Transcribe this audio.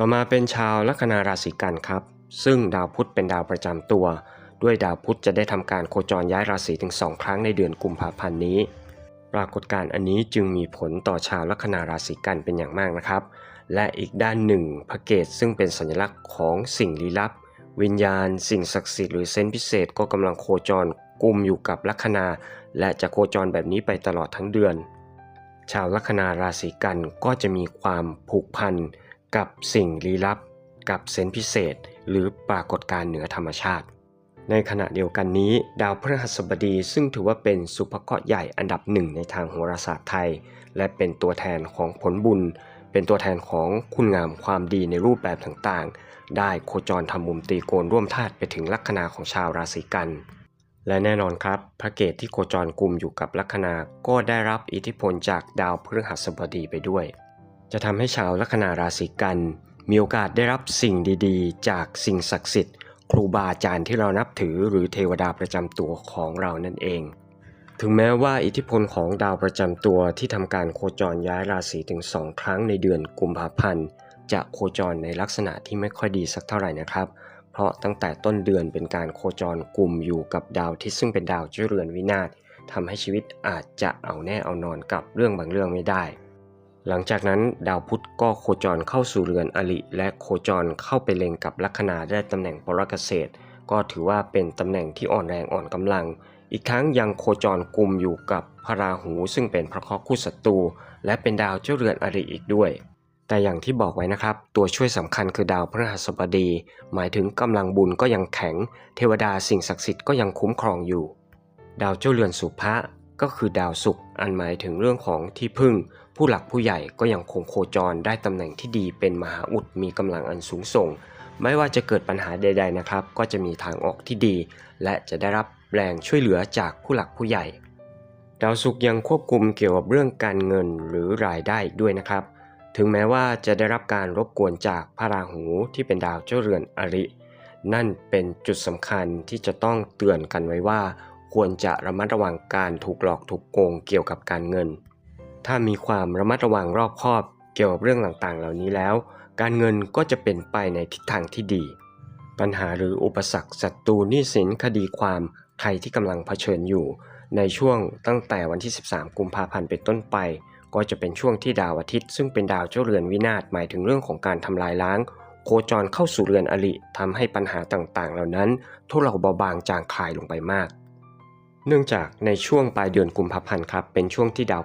ต่อมาเป็นชาวลัคนาราศีกันครับ ซึ่งดาวพุธเป็นดาวประจำตัว ด้วยดาวพุธจะได้ทำการโคจรย้ายราศีถึงสองครั้งในเดือนกุมภาพันธ์นี้ ปรากฏการณ์อันนี้จึงมีผลต่อชาวลัคนาราศีกันเป็นอย่างมากนะครับ และอีกด้านหนึ่งพระเกตซึ่งเป็นสัญลักษณ์ของสิ่งลี้ลับ วิญญาณ สิ่งศักดิ์สิทธิ์หรือเซนส์พิเศษก็กำลังโคจรกุมอยู่กับลัคนา และจะโคจรแบบนี้ไปตลอดทั้งเดือน ชาวลัคนาราศีกันก็จะมีความผูกพัน กับสิ่งลี้ลับ กับเซนส์พิเศษ หรือปรากฏการณ์เหนือธรรมชาติ ในขณะเดียวกันนี้ ดาวพฤหัสบดีซึ่งถือว่าเป็นสุภเคราะห์ใหญ่อันดับหนึ่งในทางโหราศาสตร์ไทย และเป็นตัวแทนของผลบุญ เป็นตัวแทนของคุณงามความดีในรูปแบบต่างๆ ได้โคจรทำมุมตีโกนร่วมธาตุไปถึงลัคนาของชาวราศีกันและแน่นอนครับ พระเกตที่โคจรกลุ่มอยู่กับลัคนาก็ได้รับอิทธิพลจากดาวพฤหัสบดีไปด้วย จะทำให้ชาวลัคนาราศีกัน มีโอกาสได้รับสิ่งดีๆ จากสิ่งศักดิ์สิทธิ์ ครูบาอาจารย์ที่เรานับถือหรือเทวดาประจำตัวของเรานั่นเอง ถึงแม้ว่าอิทธิพลของดาวประจำตัวที่ทำการโคจรย้ายราศีถึง2ครั้งในเดือนกุมภาพันธ์จะโคจรในลักษณะที่ไม่ค่อยดีสักเท่าไหร่นะครับ เพราะตั้งแต่ต้นเดือนเป็นการโคจรกลุ่มอยู่กับดาวที่ซึ่งเป็นดาวเจ้าเรือนวินาศทำให้ชีวิตอาจจะเอาแน่เอานอนกับเรื่องบางเรื่องไม่ได้ หลังจากนั้นดาวพุธก็โคจรเข้าสู่เรือนอริและโคจรเข้าไปเล็งกับลัคนาได้ตำแหน่งปรกเกษตร ก็ถือว่าเป็นตำแหน่งที่อ่อนแรงอ่อนกำลัง อีกทั้งยังโคจรกลุ่มอยู่กับพระราหูซึ่งเป็นพระเคราะห์คู่ศัตรูและเป็นดาวเจ้าเรือนอริอีกด้วย แต่อย่างที่บอกไว้นะครับ ตัวช่วยสำคัญคือดาวพฤหัสบดี หมายถึงกำลังบุญก็ยังแข็ง เทวดาสิ่งศักดิ์สิทธิ์ก็ยังคุ้มครองอยู่ ดาวเจ้าเรือนสุภะ ก็คือดาวศุกร์อันหมายถึงเรื่องของที่พึ่ง ผู้หลักผู้ใหญ่ก็ยังคงโคจรได้ตำแหน่งที่ดีเป็นมหาอุดมีกำลังอันสูงส่ง ไม่ว่าจะเกิดปัญหาใด ๆนะครับ ก็จะมีทางออกที่ดี และจะได้รับแรงช่วยเหลือจากผู้หลักผู้ใหญ่ ดาวศุกร์ยังควบคุมเกี่ยวกับเรื่องการเงินหรือรายได้อีกด้วยนะครับ ถึงแม้ว่าจะได้รับการรบกวนจากพระราหูที่เป็นดาวเจ้าเรือนอริ นั่นเป็นจุดสำคัญที่จะต้องเตือนกันไว้ว่า ควรจะระมัดระวังการถูกหลอกถูกโกงเกี่ยวกับการเงิน ถ้ามีความระมัดระวังรอบคอบเกี่ยวกับเรื่องต่างๆ เหล่านี้แล้ว การเงินก็จะเป็นไปในทิศทางที่ดี ปัญหาหรืออุปสรรคศัตรูหนี้สินคดีความใครที่กำลังเผชิญอยู่ ในช่วงตั้งแต่วันที่ 13 กุมภาพันธ์เป็นต้นไป ก็จะเป็นช่วงที่ดาวอาทิตย์ซึ่งเป็นดาวเจ้าเรือนวินาศหมายถึงเรื่องของการทำลายล้างโคจรเข้าสู่เรือนอริทำให้ปัญหาต่างๆ เหล่านั้นทุเลาเบาบางจางคลายลงไปมาก เนื่องจากในช่วงปลายเดือนกุมภาพันธ์ครับเป็นช่วงที่ดาว